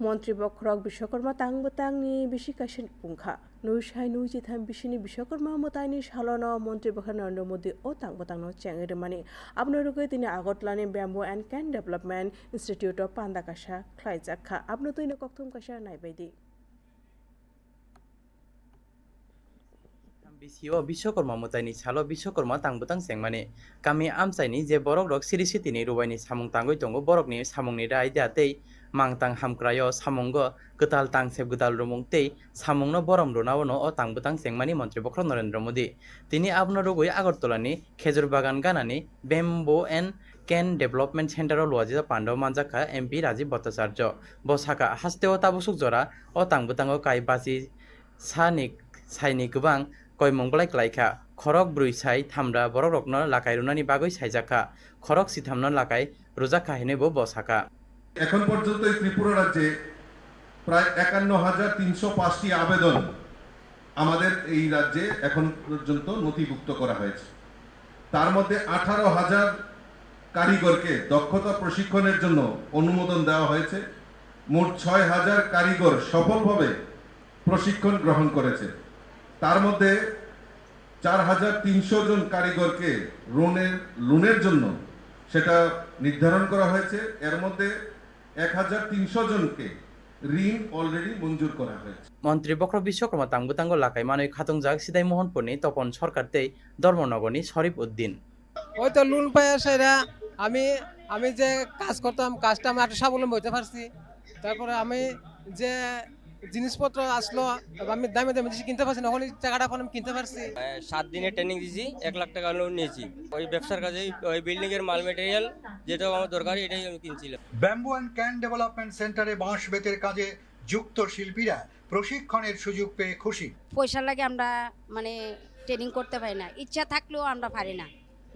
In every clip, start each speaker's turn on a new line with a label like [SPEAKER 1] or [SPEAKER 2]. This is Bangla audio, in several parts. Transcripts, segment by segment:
[SPEAKER 1] মন্ত্রী বক্রক বিশ্বকর্মা তাংবো নিয়ে বিশি কাশেন পুংখা নুই সাই নুই জিথাম বিশিনি বিশ্বকর্মা মতায়নি সালন মন্ত্রী বক্র নরেন্দ্র মোদী ও তাংনো চেঙ্গের মানে। আপনারকে তিনি আগতলানি bamboo and cane development institute of পান্দাকাশা খ্লাইজাখা আপনার তুইনো কক্তম কাশা নাইবাইদি
[SPEAKER 2] বিশিও বিশ্বকর্মা মোতাইনি ছালো বিশ্বকর্মা তাংবুতাং সেংমানি। কামি আমসাইনি যে বরক রক সিরি সিটিনি রুবাইনি সামুং তাঙ্গই তঙ্গ বরকনি সামুংনি রায় দেয়াতেই মাংতাং হামক্রায় সামুঙ্গ গতাল তাংসেব গতাল রুমুংতেই সামুংন বরম রুনাওনো ও তাংবুতাং সেংমানি মন্ত্রী বক্র নরেন্দ্র মোদী। তিনি আবনো রুগুই আগরতলানি, খেজুর বাগান গানানি, বেম্বো এন্ড কেন ডেভেলপমেন্ট সেন্টারও লওয়াজিজা পাণ্ডব মানজাখা এমপি রাজীব ভট্টাচার্য। বসাকা হাস্তেও তাবুসুক জরা ও তাংবুতাঙ্গ কাই বাজি সানিক সাইনি গোবাং কয় মঙ্গলাই ক্লাইখা খরক ব্রুই সাই থামরা বড় রকন লাকাই রুনানি বাগৈ সাইজাখা খরক সিথামন লাকাই রোজা কাহিনী বো বসাখা
[SPEAKER 3] এখন পর্যন্ত এই ত্রিপুরা রাজ্যে প্রায় একান্ন হাজার তিনশো পাঁচটি আবেদন আমাদের এই রাজ্যে এখন পর্যন্ত নথিভুক্ত করা হয়েছে। তার মধ্যে আঠারো হাজার কারিগরকে দক্ষতা প্রশিক্ষণের জন্য অনুমোদন দেওয়া হয়েছে। মোট ছয় হাজার কারিগর সফলভাবে প্রশিক্ষণ গ্রহণ করেছে। তার মধ্যে চার হাজার তিনশো জন কারিগরকে লোনের লোনের জন্য সেটা নির্ধারণ করা হয়েছে। এর মধ্যে এক হাজার তিনশো জনকে ঋণ অলরেডি মঞ্জুর করা হয়েছে।
[SPEAKER 2] মন্ত্রী বক্র বিশ্বকর্মা তাঙ্গুতাঙ্গ লাকাই মানবিক খাতং জাগ সিদাই মোহনপনি তপন সরকারতেই ধর্মনগরী শরীফ উদ্দিন।
[SPEAKER 4] ওই তো লোন পাইয়া সেরা। আমি আমি যে কাজ করতাম কাজটা আমি একটা স্বাবলম্বী হতে পারছি। তারপরে আমি যে জিনিসপত্র আসলো আমি দামে দামে জিনিস কিনতে পারছি না ওখানে টাকাটা এখন আমি কিনতে পারছি।
[SPEAKER 5] সাত দিনের ট্রেনিং দিয়েছি এক লাখ টাকা লোন নিয়েছি। ওই ব্যবসার কাজে ওই বিল্ডিং এর মাল মেটেরিয়াল যেটা আমার দরকার এটাই আমি কিনছিলাম।
[SPEAKER 6] ব্যাম্বু অ্যান্ড ক্যান ডেভেলপমেন্ট সেন্টারে বাঁশ বেতের কাজে যুক্ত শিল্পীরা প্রশিক্ষণের সুযোগ পেয়ে খুশি।
[SPEAKER 7] পয়সা লাগে আমরা মানে ট্রেনিং করতে পারি না। ইচ্ছা থাকলেও আমরা পারি না।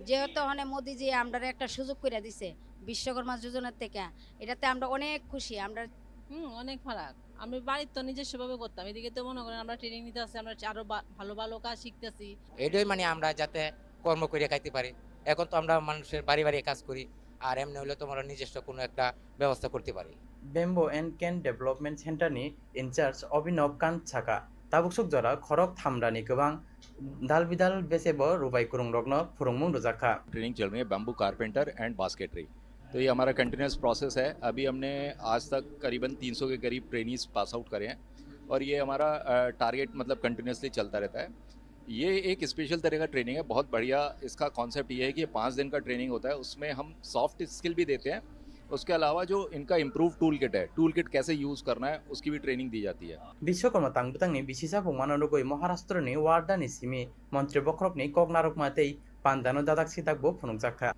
[SPEAKER 7] যেহেতু ওখানে মোদিজি আমরা একটা সুযোগ করে দিছে বিশ্বকর্মা যোজনার থেকে। এটাতে আমরা অনেক খুশি। আমরা
[SPEAKER 8] হুম অনেক ফারাক। আমি বাড়িতে নিজের সেভাবে করতাম। এদিকে তো মনে করেন আমরা ট্রেনিং নিতে আসছি আমরা আরও ভালো ভালো কাজ শিখতেছি।
[SPEAKER 9] এটাই মানে আমরা যাতে কর্ম করে খাইতে পারি। এখন তো আমরা মানুষের বাড়ি বাড়ি কাজ করি আর এমনি হলে তোমরা নিজস্ব কোনো একটা ব্যবস্থা করতে পারি।
[SPEAKER 2] Bamboo and cane development centre নি ইনচার্জ অভিনব কান ছাকা তাবুকসুক জরা খরক থামরানি গবাং দাল বিদাল বেসেব রুবাই কুরুং রগ্ন ফুরুং
[SPEAKER 10] মুং রোজাখা ট্রেনিং চলমে বাম্বু কার্পেন্টার এন্ড বাস্কেটরি तो ये हमारा कंटिन्यूस प्रोसेस है। अभी हमने आज तक करीबन 300 के करीब ट्रेनिंग पास आउट करे हैं और ये हमारा टारगेट मतलब कंटिन्यूसली चलता रहता है। ये एक स्पेशल तरह का ट्रेनिंग है, बहुत बढ़िया इसका कॉन्सेप्ट ये है कि पाँच दिन का ट्रेनिंग होता है, उसमें हम सॉफ्ट स्किल भी देते हैं। उसके अलावा जो इनका इम्प्रूव टूल किट है टूल किट कैसे यूज़ करना है, उसकी भी ट्रेनिंग दी जाती है।
[SPEAKER 2] विश्वकर्मा तांगबुतांगनि मंत्री बुंमानानुगै ने वार्डानि माते मन्त्रि बक्रबनि सीता को दादाक्सिदाकबो फुनुकजाखा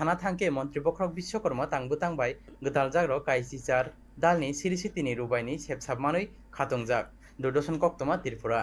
[SPEAKER 2] সানা থাকে মন্ত্রী মন্ত্রীপক্ষক বিশ্বকর্মা তাংবু তাংবাই গতাল জাগ্র কাইসি চার দালনি সিরিসি তিনি রুবাইনি সেপসাবমানই খাতংজাক। দূরদর্শন কক্তমা ত্রিপুরা।